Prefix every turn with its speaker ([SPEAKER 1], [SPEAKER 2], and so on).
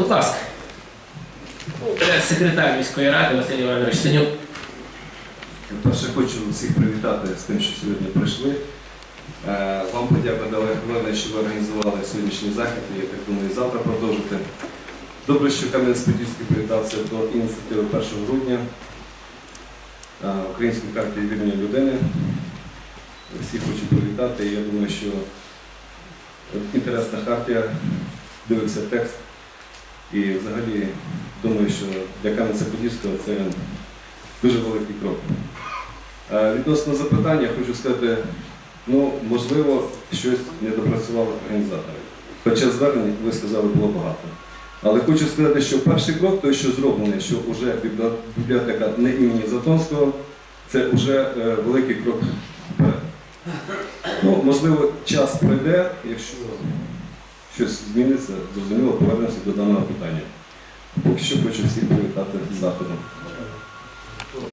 [SPEAKER 1] Будь ласка. Секретар міської ради Василь Іванович Синюк.
[SPEAKER 2] Перше хочу всіх привітати з тим, що сьогодні прийшли. Е, Вам подяка дали Глене, що ви організували сьогоднішній захід, і я так думаю, завтра продовжите. Добре, що Кам'янець-Подільський приєднався до ініціативи 1 грудня е, Української карти вільної людини. Всіх хочу привітати. і Я думаю, що інтересна хартія, дивився текст. І взагалі думаю, що для Кам'янця-Подільського це дуже великий крок. Е, Відносно запитання, хочу сказати, ну, можливо, щось не допрацювали організатори. Хоча звернень, ви сказали, було багато. Але хочу сказати, що перший крок, той, що зроблений, що вже бібліотека не імені Затонського, це вже е, великий крок вперед. Ну, можливо, час пройде, якщо щось зміниться, зрозуміло, повернемося до даного питання. Поки що хочу всіх привітати з заходом.